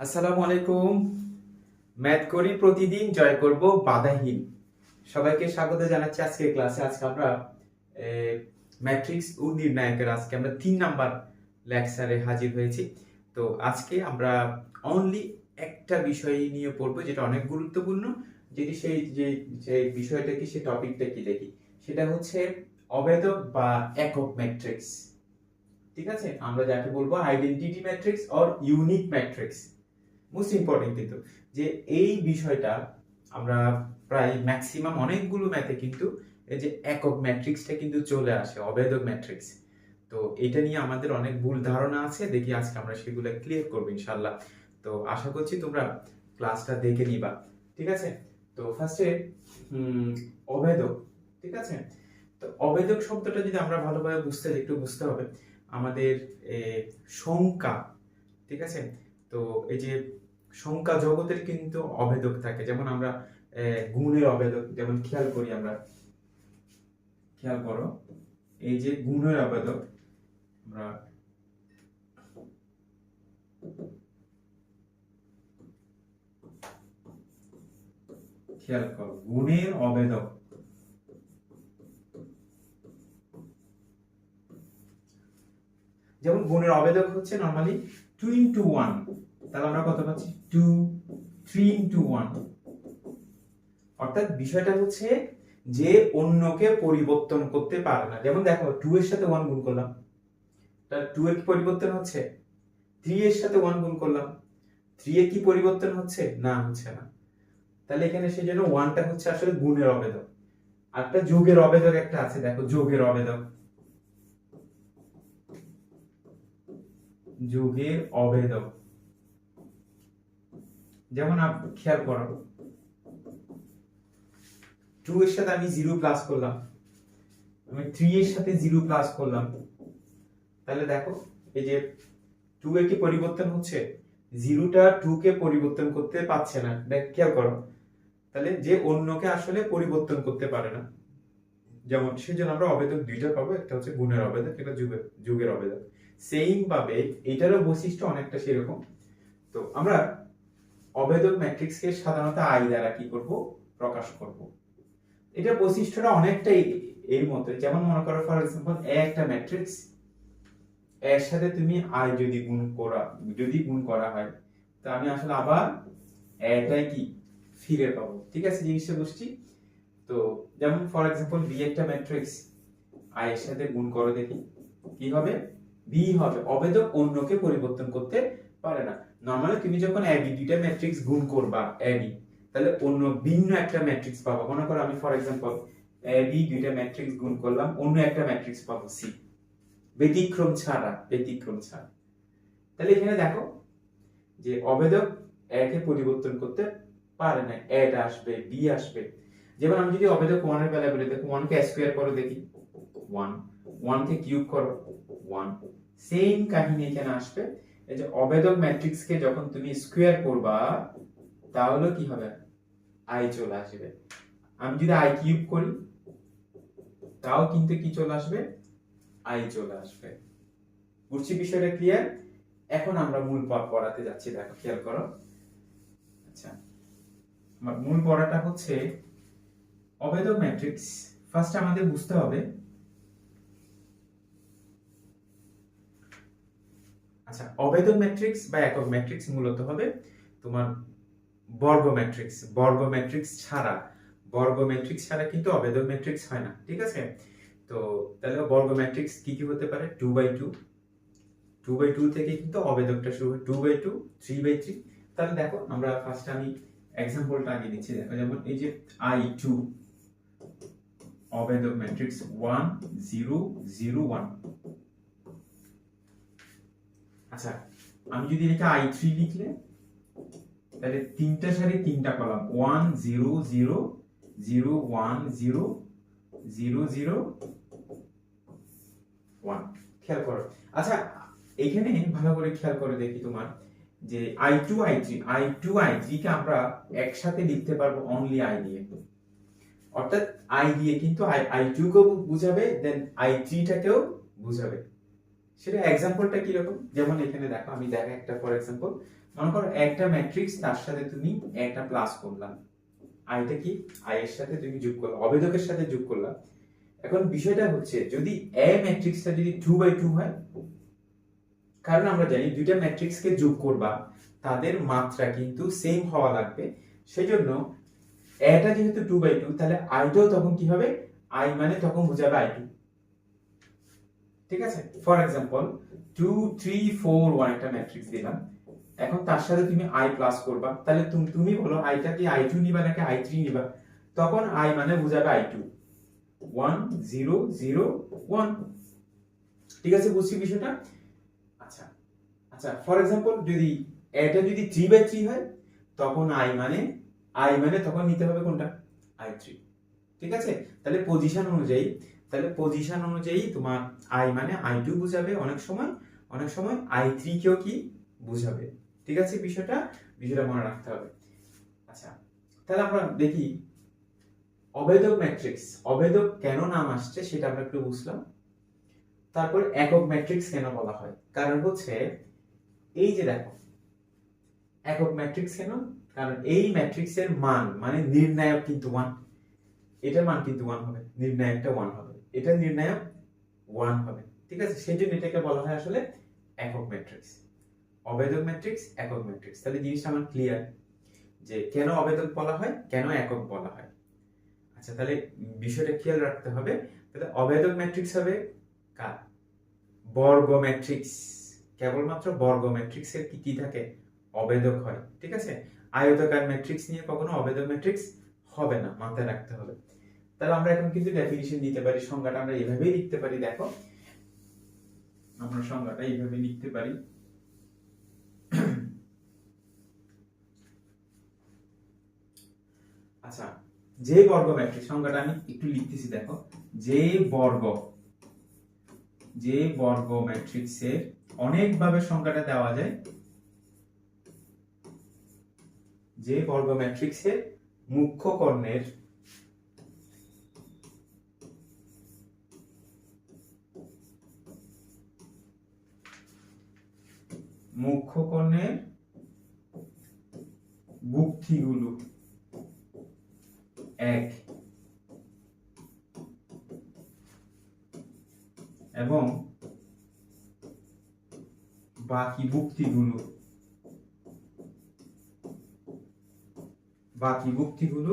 আসসালামু আলাইকুম। ম্যাথ করি প্রতিদিন, জয় করব বাধাহীন। সবাইকে স্বাগত জানাচ্ছি আজকে ক্লাসে। আজকে আমরা ম্যাট্রিক্স ও নির্ণায়কের আজকে আমরা তিন নাম্বার লেকচারে হাজির হয়েছি। তো আজকে আমরা অনলি একটা বিষয় নিয়ে পড়ব যেটা অনেক গুরুত্বপূর্ণ, যেটি সেই, যে যে বিষয়টা কি, সেই টপিকটা কি দেখি। সেটা হচ্ছে অবেদক বা একক ম্যাট্রিক্স। ঠিক আছে? আমরা যাকে বলব identity matrix or unique matrix most important কিন্তু যে এই বিষয়টা আমরা প্রায় ম্যাক্সিমাম অনেকগুলো ম্যাথে কিন্তু এই যে একক ম্যাট্রিক্সটা কিন্তু চলে আসে অবেদক ম্যাট্রিক্স তো এটা নিয়ে আমাদের অনেক ভুল ধারণা আছে, দেখি আজকে আমরা সেগুলো ক্লিয়ার করব ইনশাল্লাহ তো আশা করছি তোমরা ক্লাসটা দেখে নিবা, ঠিক আছে? তো ফার্স্টে অবেদক ঠিক আছে? তো অবেদক শব্দটা যদি আমরা ভালোভাবে বুঝতে একটু বুঝতে হবে। আমাদের সংখ্যা, ঠিক আছে? তো এই যে সংখ্যা জগতের কিন্তু অভেদক থাকে। যেমন আমরা গুণের অভেদক যেমন খেয়াল করি আমরা। খেয়াল করো, এই যে গুণের অভেদক আমরা খেয়াল করো, গুণের অভেদক যেমন গুণের অবেদক হচ্ছে নর্মালি টু ইন্টু ওয়ান তাহলে আমরা কত পাচ্ছি? টু থ্রি ইন্টু ওয়ান অর্থাৎ বিষয়টা হচ্ছে যে অন্যকে পরিবর্তন করতে পারে না। যেমন দেখো টু এর সাথে ওয়ান গুণ করলাম। তাহলে টু এর কি পরিবর্তন হচ্ছে? থ্রি এর সাথে ওয়ান গুণ করলাম। থ্রি এর কি পরিবর্তন হচ্ছে? না হচ্ছে না। তাহলে এখানে সেই জন্য ওয়ানটা হচ্ছে আসলে গুণের অবেদক আর একটা যোগের অবেদক একটা আছে, দেখো, যোগের অবেদক যোগের অবেদক যেমন খেয়াল করো। টু এর সাথে আমি জিরো প্লাস করলাম। আমি থ্রি এর সাথে জিরো প্লাস করলাম। তাহলে দেখো, এই যে টু এ কি পরিবর্তন হচ্ছে? জিরোটা টু কে পরিবর্তন করতে পারছে না। দেখ, খেয়াল করো। তাহলে যে অন্যকে আসলে পরিবর্তন করতে পারে না। যেমন, সেজন্য আমরা অবেদক দুইটা পাবো। একটা হচ্ছে গুণের অবেদক, একটা যুগের যুগের অবেদক। সেইম ভাবে এটারও বৈশিষ্ট্য অনেকটা সেরকম। তো আমরা অবেদক ম্যাট্রিক্সকে সাধারণত আই দ্বারা কি করব? প্রকাশ করব। এটা বৈশিষ্ট্যটা অনেকটাই এর মতো যেমন মনে করো ফর এক্সাম্পল এ একটা ম্যাট্রিক্স, এর সাথে তুমি আই যদি গুণ করা, যদি গুণ করা হয়, তা আমি আসলে আবার এটাই কি? ফিরে পাবো। ঠিক আছে, জিনিসটা বুঝছি? তো যেমন ফর এক্সাম্পল বি একটা ম্যাট্রিক্স আই এর সাথে গুণ করো দেখি। কি হবে? বি হবে। অবেদক অন্যকে পরিবর্তন করতে পারে না। নর্মালি তুমি যখন এবি দুইটা ম্যাট্রিক্স গুণ করবা এবি তাহলে অন্য ভিন্ন একটা ম্যাট্রিক্স পাবো। মনে করো আমি ফর এক্সাম্পল এবি দুইটা ম্যাট্রিক্স গুণ করলাম, অন্য একটা ম্যাট্রিক্স পাবো সি ব্যতিক্রম ছাড়া ব্যতিক্রম ছাড়া। তাহলে এখানে দেখো যে অবেদক একে পরিবর্তন করতে পারে না। এটা আসবে বি আসবে। যেমন আমি যদি অবেদক ওয়ানের বেলায় বলি, দেখো ওয়ানকে স্কোয়ার করো, দেখি। ওয়ান ওয়ান কে কিউব করো ওয়ান সেম কাহিনী এখানে আসবে। এই যে অবেদক ম্যাট্রিক্স কে যখন তুমি স্কোয়ার করবা, তাহলে কি হবে? আই চলে আসবে। আমি যদি আই কিউব করি, তাও কিন্তু কি চলে আসবে? আই চলে আসবে। বুঝছি বিষয়টা ক্লিয়ার এখন আমরা মূল পাঠ পড়াতে যাচ্ছি, দেখো, খেয়াল করো। আচ্ছা মূল পড়াটা হচ্ছে অবেদক ম্যাট্রিক্স ফার্স্ট আমাদের বুঝতে হবে আচ্ছা অবেদক ম্যাট্রিক্স বা একক ম্যাট্রিক্স মূলত হবে তোমার বর্গ ম্যাট্রিক্স বর্গ ম্যাট্রিক্স ছাড়া, বর্গ ম্যাট্রিক্স ছাড়া কিন্তু অবেদক ম্যাট্রিক্স হয় না, ঠিক আছে? তো তাহলে বর্গ ম্যাট্রিক্স কি কি হতে পারে? Two by two two by two থেকে কিন্তু অবেদকটা শুরু হয়। Two by two three by three তাহলে দেখো, আমরা ফার্স্ট আমি এক্সাম্পলটা আগে নিচ্ছি দেখো, যেমন এই যে I two অবেদক matrix one zero zero one আচ্ছা আমি যদি এটা আই থ্রি লিখলে, তাহলে তিনটা সারি তিনটা column. One zero zero zero one zero zero zero one খেয়াল করো। আচ্ছা এখানে ভালো করে খেয়াল করে দেখি তোমার, যে I two I three I two I three কে আমরা একসাথে লিখতে পারব অনলি আই দিয়ে। অর্থাৎ আই দিয়ে কিন্তু আই আই টু কেও বুঝাবে দেন আই থ্রিটাকেও বুঝাবে। সেটা এক্সাম্পলটা কীরকম? যেমন এখানে দেখো, আমি দেখা একটা ফর এক্সাম্পল মনে করো একটা ম্যাট্রিক্স তার সাথে তুমি একটা প্লাস করলাম। আইটা কি? আই এর সাথে তুমি যোগ করলা অবেদকের সাথে যোগ করলাম এখন বিষয়টা হচ্ছে, যদি এ ম্যাট্রিক্সটা যদি টু বাই টু হয়, কারণ আমরা জানি দুইটা ম্যাট্রিক্সকে যোগ করবা, তাদের মাত্রা কিন্তু সেম হওয়া লাগবে। সেজন্য এটা যেহেতু টু বাই টু তাহলে আইটাও তখন কি হবে? আই মানে তখন বোঝাবে আই টু ঠিক আছে? For example two three four one একটা ম্যাট্রিক্স দিলাম। এখন তার সাথে তুমি আই প্লাস করবা। তাহলে তুমি বলো আইটা কি আই টু নিবা নাকি আই থ্রি নিবা? তখন আই মানে বুঝাবে I two one zero zero one ঠিক আছে, বুঝছি বিষয়টা? আচ্ছা আচ্ছা ফর এক্সাম্পল যদি এটা যদি থ্রি বাই থ্রি হয়, তখন আই মানে আই মানে তখন নিতে হবে কোনটা? আই থ্রি ঠিক আছে? তাহলে পজিশন অনুযায়ী তাহলে পজিশন অনুযায়ী তোমার আই মানে আই টু বুঝাবে অনেক সময় অনেক সময় আই থ্রি কেও কি বুঝাবে। ঠিক আছে? বিষয়টা বিষয়টা মনে রাখতে হবে। আচ্ছা তাহলে আমরা দেখি অবেদক ম্যাট্রিক্স অবেদক কেন নাম আসছে সেটা আমরা একটু বুঝলাম। তারপর একক ম্যাট্রিক্স কেন বলা হয়? কারণ হচ্ছে, এই যে দেখো, একক ম্যাট্রিক্স কেন? কারণ এই ম্যাট্রিক্সের মান মানে নির্ণায়ক কিন্তু ওয়ান এটার মান কিন্তু ওয়ান হবে, নির্ণায়কটা ওয়ান হবে। এটা নির্ণায়ক ওয়ান হবে। ঠিক আছে? সেই জন্য এটাকে বলা হয় আসলে একক ম্যাট্রিক্স অবেদক ম্যাট্রিক্স একক ম্যাট্রিক্স তাহলে জিনিসটা আমার ক্লিয়ার যে কেন অবেদক বলা হয়, কেন একক বলা হয়? আচ্ছা তাহলে বিষয়টা খেয়াল রাখতে হবে। তাহলে অবেদক ম্যাট্রিক্স হবে কার? বর্গ ম্যাট্রিক্স কেবলমাত্র বর্গ ম্যাট্রিক্সের কি কি থাকে? অবেদক হয়। ঠিক আছে? আয়তাকার ম্যাট্রিক্স নিয়ে কখনো অবেদক ম্যাট্রিক্স হবে না, মাথায় রাখতে হবে। তাহলে আমরা এখন কিন্তু ডেফিনিশন দিতে পারি, সংজ্ঞাটা আমরা এভাবেই লিখতে পারি, দেখো। আমরা সংজ্ঞাটা এইভাবে লিখতে পারি। আচ্ছা যে বর্গ ম্যাট্রিক্স সংজ্ঞাটা আমি একটু লিখতেছি, দেখো। যে বর্গ যে বর্গ ম্যাট্রিক্সের অনেকভাবে সংখ্যাটা দেওয়া যায়। যে বর্গ ম্যাট্রিক্সের মুখ্য কর্ণের মুখ্য কর্ণের বুক্তিগুলো এক এবং বাকি বুক্তিগুলো বাকি বুক্তিগুলো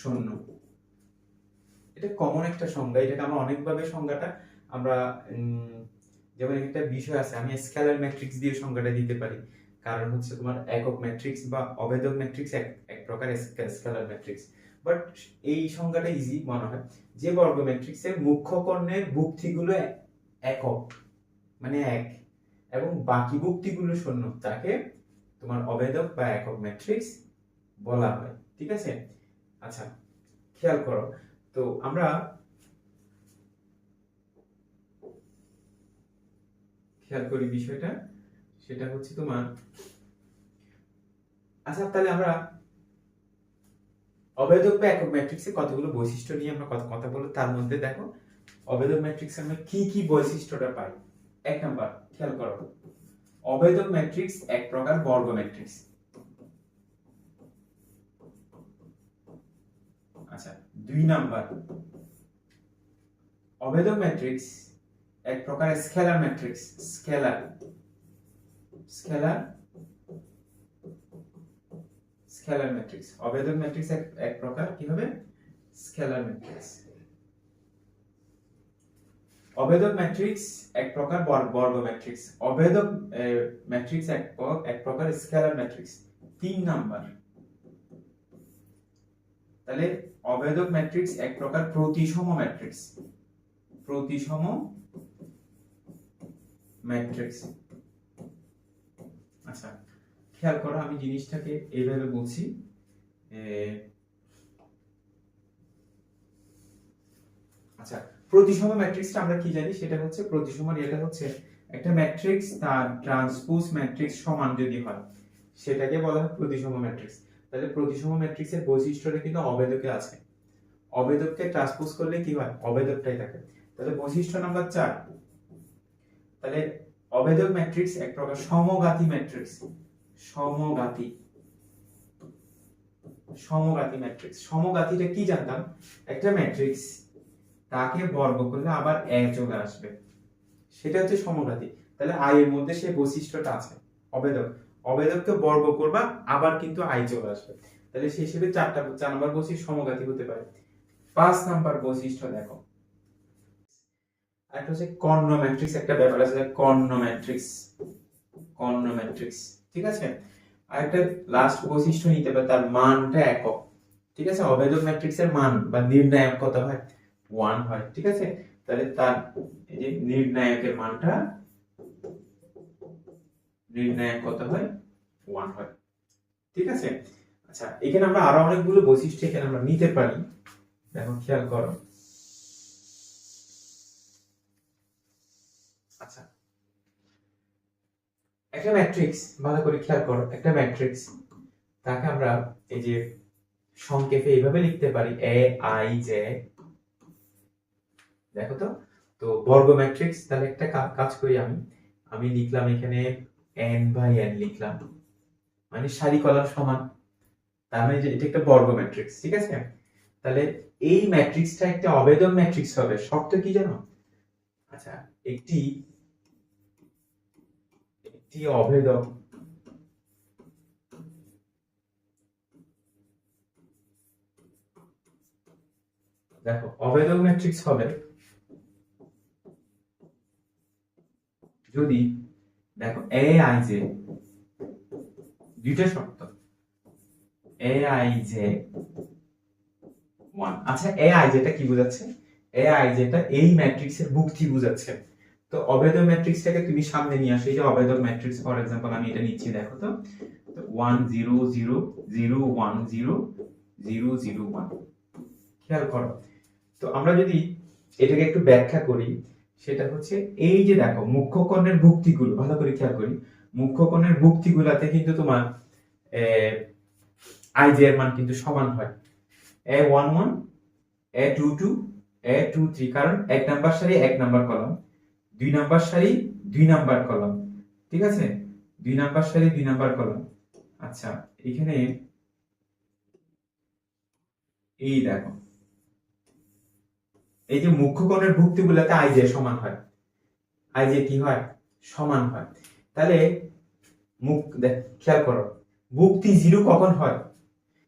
শূন্য। এটা কমন একটা সংজ্ঞা, এটাকে আমরা অনেকভাবে সংজ্ঞাটা আমরা যেমন একটা বিষয় আছে, আমি স্কেলার ম্যাট্রিক্স দিয়ে সংজ্ঞাটা দিতে পারি। কারণ হচ্ছে তোমার একক ম্যাট্রিক্স বা অবেদক ম্যাট্রিক্স এক এক প্রকার স্কেলার ম্যাট্রিক্স বাট এই সংজ্ঞাটা ইজি মনে হয়। যে বর্গ ম্যাট্রিক্সের মুখ্য কর্ণের বুক্তিগুলো এ- একক মানে এক, এবং বাকি বুক্তিগুলো শূন্য, তাকে তোমার অবেদক বা একক ম্যাট্রিক্স বলা হয়। ঠিক আছে? আচ্ছা খেয়াল করো। তো আমরা খেয়াল করি বিষয়টা, সেটা হচ্ছে তোমার আচ্ছা তাহলে আমরা অবেদক বা একক ম্যাট্রিক্সে কতগুলো বৈশিষ্ট্য নিয়ে আমরা কথা কথা বলব, তার মধ্যে দেখো অবেদক ম্যাট্রিক্সে আমরা কি কি বৈশিষ্ট্যটা পাই? এক নাম্বার, খেয়াল করো অবেদক ম্যাট্রিক্স এক প্রকার বর্গ ম্যাট্রিক্স। আচ্ছা দুই নাম্বার অবেদক ম্যাট্রিক্স এক প্রকার scalar matrix, scalar. Scalar? Scalar matrix. অবেদক matrix এক প্রকার, কি হবে? Scalar matrix. অবেদক ম্যাট্রিক্স এক প্রকার, বর- বর্গ ম্যাট্রিক্স। অবেদক ম্যাট্রিক্স এক এক প্রকার স্কেলার ম্যাট্রিক্স। তিন নাম্বার। তাহলে অবেদক ম্যাট্রিক্স এক প্রকার প্রতিসম ম্যাট্রিক্স। প্রতিসম ম্যাট্রিক্স আচ্ছা খেয়াল করো আমি জিনিসটাকে এইভাবে বলছি আচ্ছা প্রতিসম ম্যাট্রিক্সটা আমরা কি জানি? সেটা হচ্ছে প্রতিসম এটা হচ্ছে একটা ম্যাট্রিক্স তার ট্রান্সপোজ ম্যাট্রিক্স সমান যদি হয়, সেটাকে বলা হয় প্রতিসম ম্যাট্রিক্স তাহলে প্রতিসম ম্যাট্রিক্সের বৈশিষ্ট্যটা কিন্তু অবেদকে আছে। অবেদককে ট্রান্সপোজ করলে কি হয়? অবেদকটাই থাকে। তাহলে বৈশিষ্ট্য নাম্বার চার তাহলে অবেদক ম্যাট্রিক্স এক প্রকার সমগাতি ম্যাট্রিক্স সমগাতি। সমগাতি ম্যাট্রিক্স সমগাতিটা কি জানতাম? একটা ম্যাট্রিক্স তাকে বর্গ করলে আবার এ চলে আসবে। সেটা হচ্ছে সমগাতি। তাহলে আই এর মধ্যে সেই বৈশিষ্ট্যটা আছে অবেদক অবেদককে বর্গ করবা, আবার কিন্তু আই চলে আসবে। তাহলে সেই হিসেবে চারটা, চার নম্বর বৈশিষ্ট্য সমগাতি হতে পারে। পাঁচ নাম্বার বৈশিষ্ট্য দেখো। একটা হচ্ছে কর্ণ ম্যাট্রিক্স একটা ব্যাপার আছে কর্ণ ম্যাট্রিক্স কর্ণ ম্যাট্রিক্স ঠিক আছে? আর একটা লাস্ট বৈশিষ্ট্য নিতে পারে, তার মানটা একক, ঠিক আছে? অবেদক ম্যাট্রিক্স এর মান বা নির্ণায়ক হয়? ওয়ান হয়, ঠিক আছে? তাহলে তার এই নির্ণায়কের মানটা নির্ণায়ক হয়? ওয়ান হয়, ঠিক আছে? আচ্ছা এখানে আমরা আরও অনেকগুলো বৈশিষ্ট্য এখানে আমরা নিতে পারি। দেখো খেয়াল করো। একটা ম্যাট্রিক্স ভালো করে খেয়াল করো, একটা ম্যাট্রিক্স তাকে আমরা এই যে সংক্ষেপে এইভাবে লিখতে পারি এ আই জে দেখো তো তো বর্গ ম্যাট্রিক্স তাহলে একটা কাজ করি আমি। আমি লিখলাম এখানে এন বাই এন লিখলাম মানে সারি কলাম সমান। তার মানে যে এটা একটা বর্গ ম্যাট্রিক্স ঠিক আছে? তাহলে এই ম্যাট্রিক্সটা একটা অবেদন ম্যাট্রিক্স হবে, শর্ত কি জানো? আচ্ছা একটি একটি অভেদক দেখো, অভেদক ম্যাট্রিক্স হবে যদি, দেখো এ আই জে দুইটা শর্ত। এ আই জে ওয়ান আচ্ছা এ আই জেটা কি বোঝাচ্ছে? এ আই জেটা এই ম্যাট্রিক্সের ভুক্তি বোঝাচ্ছে? তো অবেদ ম্যাট্রিক্সটাকে তুমি সামনে নিয়ে আসো। এই যে অবেদ ম্যাট্রিক্স ফর এক্সাম্পল আমি এটা নিচ্ছি, দেখো তো। One zero zero zero one zero zero zero one খেয়াল করো। তো আমরা যদি এটাকে একটু ব্যাখ্যা করি, সেটা হচ্ছে এই যে দেখো, মুখ্য কর্ণের ভুক্তিগুলো, ভালো করে খেয়াল করি। মুখ্য কর্ণের ভুক্তিগুলাতে কিন্তু তোমার আই জে এর মান কিন্তু সমান হয়। A one one A two two A two three কারণ এক নাম্বার সারি, এক নাম্বার কলম। দুই নাম্বার সারি, দুই নাম্বার কলম। ঠিক আছে? দুই নাম্বার সারি, দুই নাম্বার কলম। আচ্ছা এখানে এই দেখো, এই যে মুখ্য কোণের ভুক্তিগুলোতে আই জে সমান হয়। আই যে কি হয়? সমান হয়। তাহলে মুখ, দেখ, খেয়াল করো, ভুক্তি জিরো কখন হয়?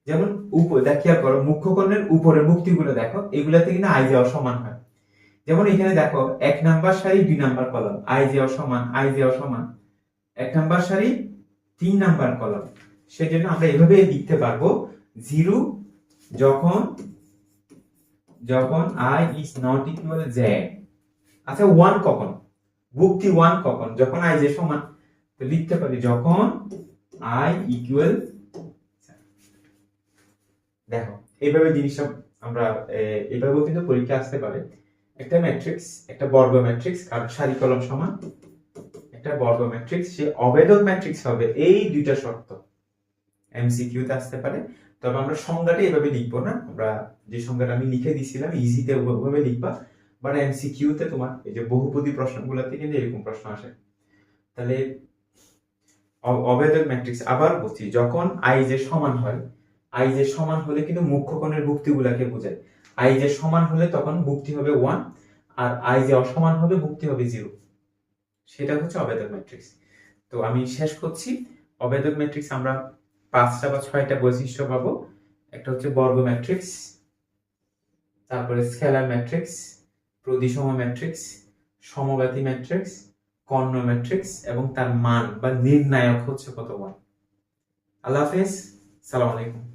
যেমন উপ, দেখ, খেয়াল করো মুখ্য কর্ণের উপরের মুক্তিগুলো দেখো, এগুলাতে কিন্তু আই জে অসমান হয়। যেমন এখানে দেখো, এক নাম্বার সারি, দুই নাম্বার কলম। আই জে অসমান, আই জে অসমান। এক নাম্বার সারি, তিন নাম্বার কলম। সেজন্য আমরা এভাবে লিখতে পারব, জিরো যখন যখন I is not equal J. আচ্ছা ওয়ান কখন? ভুক্তি ওয়ান কখন? যখন আই জে সমান, তো লিখতে পারি, যখন আই ইকুয়াল দেখো, এইভাবে জিনিসটা আমরা এভাবেও কিন্তু পরীক্ষা আসতে পারে। একটা ম্যাট্রিক্স একটা বর্গ ম্যাট্রিক্স কারণ সারি কলম সমান, একটা বর্গ ম্যাট্রিক্স সে অবেদক ম্যাট্রিক্স হবে, এই দুইটা শর্ত। এমসিকিউ তে আসতে পারে। তবে আমরা সংজ্ঞাটা এভাবে লিখব না। আমরা যে সংজ্ঞাটা আমি লিখে দিয়েছিলাম ইজিতে ওভাবে লিখবা। বাট এমসিকিউ তে তোমার এই যে বহুপদী প্রশ্নগুলোতে কিন্তু এরকম প্রশ্ন আসে। তাহলে অবেদক ম্যাট্রিক্স আবার বলছি, যখন আই যে সমান হয় আই যে সমান হলে কিন্তু মুখ্য কোণের ভুক্তিগুলাকে বোঝায়। আই যে সমান হলে তখন ভুক্তি হবে ওয়ান আর আই যে অসমান হবে ভুক্তি হবে জিরো সেটা হচ্ছে অবেদক ম্যাট্রিক্স তো আমি শেষ করছি। অবেদক ম্যাট্রিক্স আমরা পাঁচটা বা ছয়টা বৈশিষ্ট্য পাবো। একটা হচ্ছে বর্গ ম্যাট্রিক্স তারপরে স্কেলার ম্যাট্রিক্স প্রতিসম ম্যাট্রিক্স সমব্যাতি ম্যাট্রিক্স কর্ণ ম্যাট্রিক্স এবং তার মান বা নির্ণায়ক হচ্ছে কত ওয়ান আল্লাহ হাফেজ, সালাম আলাইকুম।